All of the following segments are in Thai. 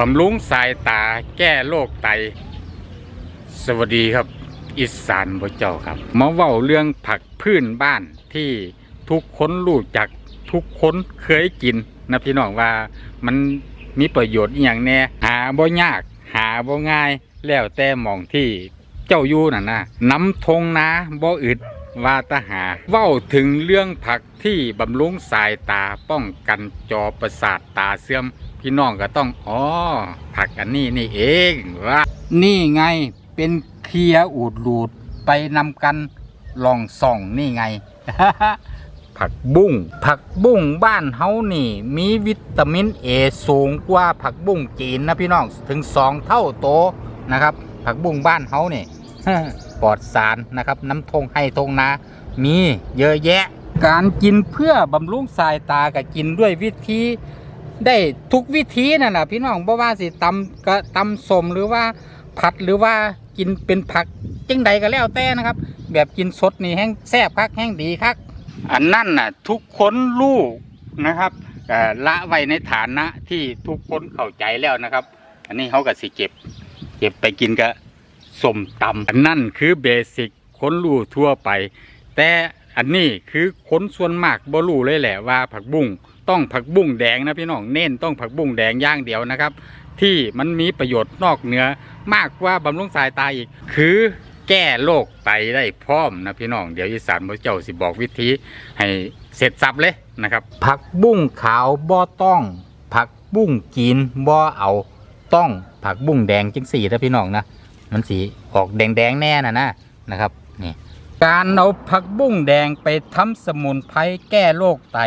บำรุงสายตาแก้โรคไต สวัสดีครับอีสานบเจ้าครับ มาเว้าเรื่องผักพื้นบ้านที่ทุกคนรู้จักทุกคนเคยกินนะพี่น้องว่ามันมีประโยชน์อย่างแน่หาบ่ยาก หาบ่ง่าย แล้วแต่มองที่เจ้าอยู่น่ะนะน้ำทงนาบ่อึดว่าตาหาเว้าถึงเรื่องผักที่บำรุงสายตาป้องกันจอประสาทตาเสื่อม พี่น้องก็ต้องอ๋อผักอันนี้นี่เองว่านี่ไงเป็นเคลียอูดรูดไปนำกันลองส่องนี่ไง ผักบุ้งผักบุ้งบ้านเฮานี่ มีวิตามินเอสูงกว่าผักบุ้งจีนนะพี่น้องถึงสองเท่าโตนะครับ ผักบุ้งบ้านเฮานี่ปลอดสารนะครับ น้ำทงให้ทงนามีเยอะแยะ การกินเพื่อบำรุงสายตากับกินด้วยวิธี ได้ทุกวิธีนั่นแหละพี่น้องเพราะว่าสิตำก็ตำสมหรือว่าผัดหรือว่ากินเป็นผักจังใดก็แล้วแต่นะครับ แบบกินสดนี่แห้งแซ่บคักแห้งดีคักอันนั่นน่ะ ทุกคนรู้นะครับละไว้ในฐานะที่ทุกคนเข้าใจแล้วนะครับ อันนี้เขาก็สิเก็บ เก็บไปกินกับสมตำอันนั่นคือเบสิกคนรู้ทั่วไป แต่ อันนี้คือคนส่วนมากบ่รู้เลยแหละว่าผักบุ้งต้องผักบุ้งแดงนะพี่น้องเน้นต้องผักบุ้งแดงย่างเดียวนะครับ ที่มันมีประโยชน์นอกเหนือมากกว่าบำรุงสายตาอีก คือแก้โรคไตได้พร้อมนะพี่น้องเดี๋ยวอีสานพระเจ้าสิบอกวิธีให้เสร็จสับเลยนะครับ ผักบุ้งขาวบ่ต้อง ผักบุ้งจีนบ่เอาต้องผักบุ้งแดงจังสี่นะพี่น้องนะมันสีออกแดงๆแน่นะนะนะครับนี่ การเอาผักบุ้งแดงไปทำสมุนไพรแก้โรคไต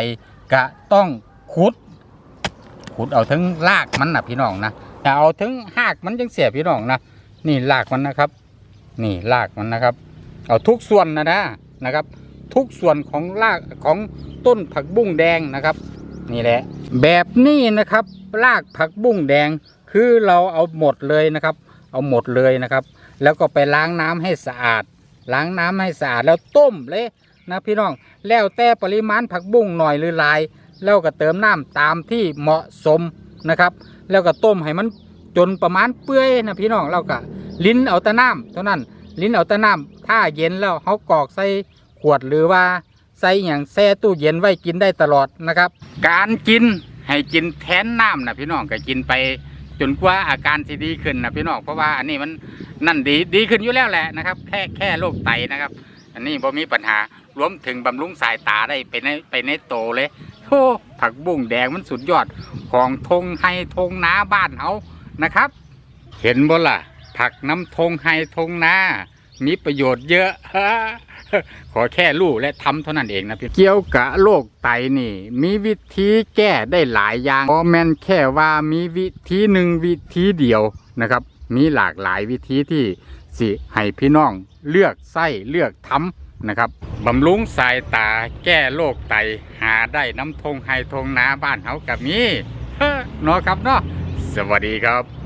กะต้องขุด ขุดเอาทั้งรากมันนะพี่น้องนะแต่เอาทั้งหากมันจังเสียพี่น้องนะนี่รากมันนะครับ นี่รากมันนะครับ เอาทุกส่วนนะนะนะครับ ทุกส่วนของรากของต้นผักบุ้งแดงนะครับ นี่แหละ แบบนี้นะครับรากผักบุ้งแดงคือเราเอาหมดเลยนะครับ เอาหมดเลยนะครับ แล้วก็ไปล้างน้ำให้สะอาด ล้างน้ำให้สะอาดแล้วต้มเลยนะพี่น้องแล้วแต่ปริมาณผักบุ้งหน่อยหรือลาย แล้วก็เติมน้ำตามที่เหมาะสมนะครับ แล้วก็ต้มให้มันจนประมาณเปื่อยนะพี่น้องแล้วก็ลิ้นเอาต่น้ำเท่านั้นลิ้นเอาต่น้ำถ้าเย็นแล้วเขากรอกใส่ขวดหรือว่าใส่อย่างแช่ตู้เย็นไว้กินได้ตลอดนะครับ การกินให้กินแทนน้ำนะพี่น้องก็กินไปจนกว่าอาการที่ดีขึ้นนะพี่น้องเพราะว่าอันนี้มัน นั่นดีดีขึ้นอยู่แล้วแหละนะครับ แค่แค่โรคไตนะครับ อันนี้บ่มีปัญหารวมถึงบำรุงสายตาได้ไปในไปในโตเลยโอ้ผักบุ้งแดงมันสุดยอดของทงไฮทงนาบ้านเฮานะครับ เห็นบ่ล่ะ ผักน้ำทงไฮทงนามีประโยชน์เยอะ ขอแค่รู้และทำเท่านั้นเองนะพี่ เกี่ยวกับโรคไตนี่ มีวิธีแก้ได้หลายอย่างบอแมนแค่ว่ามีวิธีหนึ่งวิธีเดียวนะครับ มีหลากหลายวิธีที่สิให้พี่น้องเลือกไส้เลือกทำนะครับบำรุงสายตาแก้โรคไตหาได้น้ำทงไฮทงนาบ้านเฮากับมีเนาะครับเนาะสวัสดีครับ